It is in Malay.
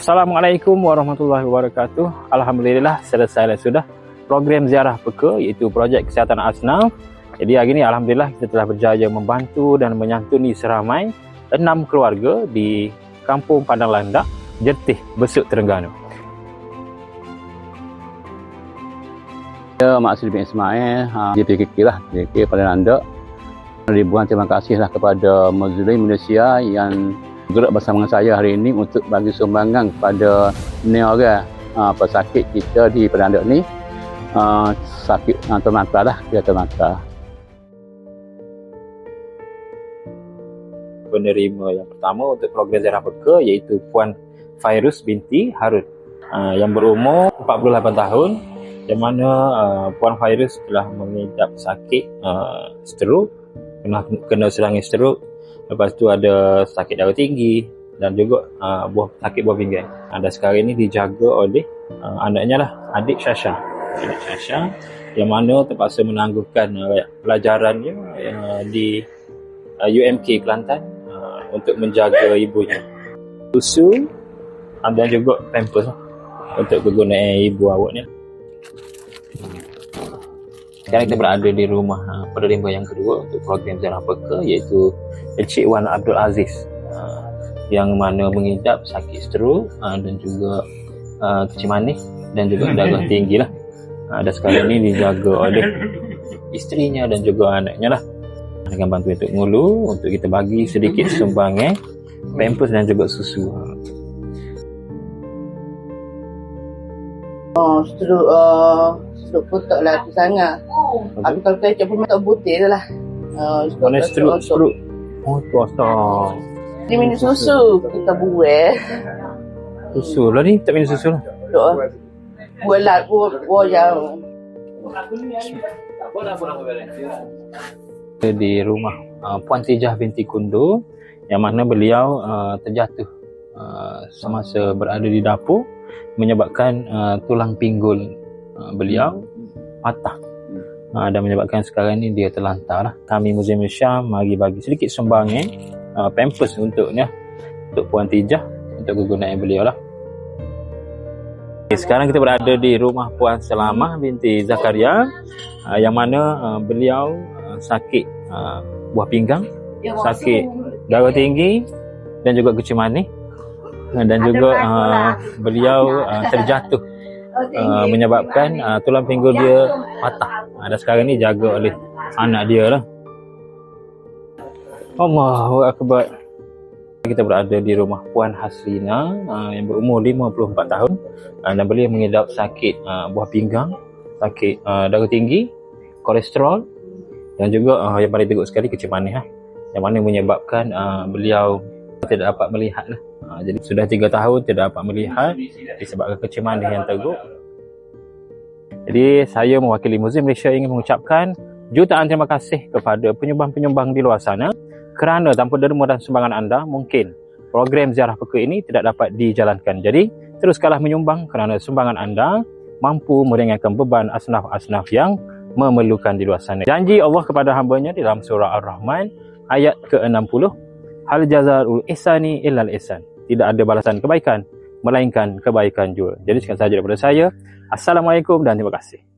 Assalamualaikum warahmatullahi wabarakatuh. Alhamdulillah selesai sudah program ziarah peka iaitu projek kesihatan asnaf. Jadi hari ini alhamdulillah kita telah berjaya membantu dan menyantuni seramai enam keluarga di Kampung Padang Landak, Jertih, Besuk, Terengganu. Ya, Mak Sri bin Ismail, ha, JPKK lah, JPKK Padang Landak. Ribuan terima kasihlah kepada Muslim Malaysia yang gerak bersama dengan saya hari ini untuk bagi sumbangan kepada ni orang uh, pesakit kita di Penandak ni. Uh, sakit uh, termata lah dia termata. Penerima yang pertama untuk program Zara Peka iaitu Puan Fairuz binti Harun. Uh, yang berumur 48 tahun yang mana uh, Puan Fairuz telah mengidap sakit uh, stroke kena, kena serangan stroke Lepas tu ada sakit darah tinggi dan juga uh, buah sakit buah pinggang. Uh, dan sekarang ini dijaga oleh uh, anaknya lah, adik Syasha. Adik Syasha yang mana terpaksa menangguhkan uh, pelajarannya uh, di uh, UMK Kelantan uh, untuk menjaga ibunya. Susu dan juga pampers uh, untuk kegunaan ibu awaknya. Sekarang kita berada di rumah uh, penerima yang kedua untuk program Zara Peka iaitu Encik Wan Abdul Aziz uh, yang mana mengidap sakit stroke uh, dan juga uh, kecil manis dan juga darah tinggi lah. Uh, dan sekarang ini dijaga oleh isterinya dan juga anaknya lah. Dengan bantuan untuk ngulu untuk kita bagi sedikit sumbangan pampers dan juga susu. Oh, stroke uh, stroke pun taklah tu sangat. Aku kalau kecap pun tak butir lah. Uh, Mana stroke, stroke. Oh, tu asal. Dia minum susu. Kita buat. Susu lah ni, tak minum susu lah. Duk. Buat lat, buat, jauh. Di rumah uh, Puan Tijah binti Kundu yang mana beliau uh, terjatuh uh, semasa berada di dapur menyebabkan uh, tulang pinggul uh, beliau patah uh, dan menyebabkan sekarang ini dia terlantar lah. Kami Museum Malaysia mari bagi sedikit sumbangan uh, pampers untuknya untuk Puan Tijah untuk kegunaan beliau lah. Okay, sekarang kita berada di rumah Puan Selamah binti Zakaria uh, yang mana uh, beliau uh, sakit uh, buah pinggang, sakit darah tinggi dan juga kecil manis dan juga uh, beliau uh, terjatuh uh, menyebabkan uh, tulang pinggul dia patah. Uh, dan sekarang ni jaga oleh anak dia lah. Allahu Akbar. Kita berada di rumah Puan Hasrina uh, yang berumur 54 tahun uh, dan beliau mengidap sakit uh, buah pinggang, sakit uh, darah tinggi, kolesterol dan juga uh, yang paling teruk sekali kecil manis lah. Yang mana menyebabkan uh, beliau tidak dapat melihat lah. Ha, jadi sudah tiga tahun tidak dapat melihat disebabkan kecil manis yang teruk. Jadi saya mewakili Museum Malaysia ingin mengucapkan jutaan terima kasih kepada penyumbang-penyumbang di luar sana kerana tanpa derma dan sumbangan anda mungkin program ziarah peka ini tidak dapat dijalankan. Jadi teruskanlah menyumbang kerana sumbangan anda mampu meringankan beban asnaf-asnaf yang memerlukan di luar sana. Janji Allah kepada hambanya dalam surah Ar-Rahman ayat ke-60 Hal jazarul ihsani illal ihsan. Tidak ada balasan kebaikan melainkan kebaikan juga. Jadi sekian sahaja daripada saya. Assalamualaikum dan terima kasih.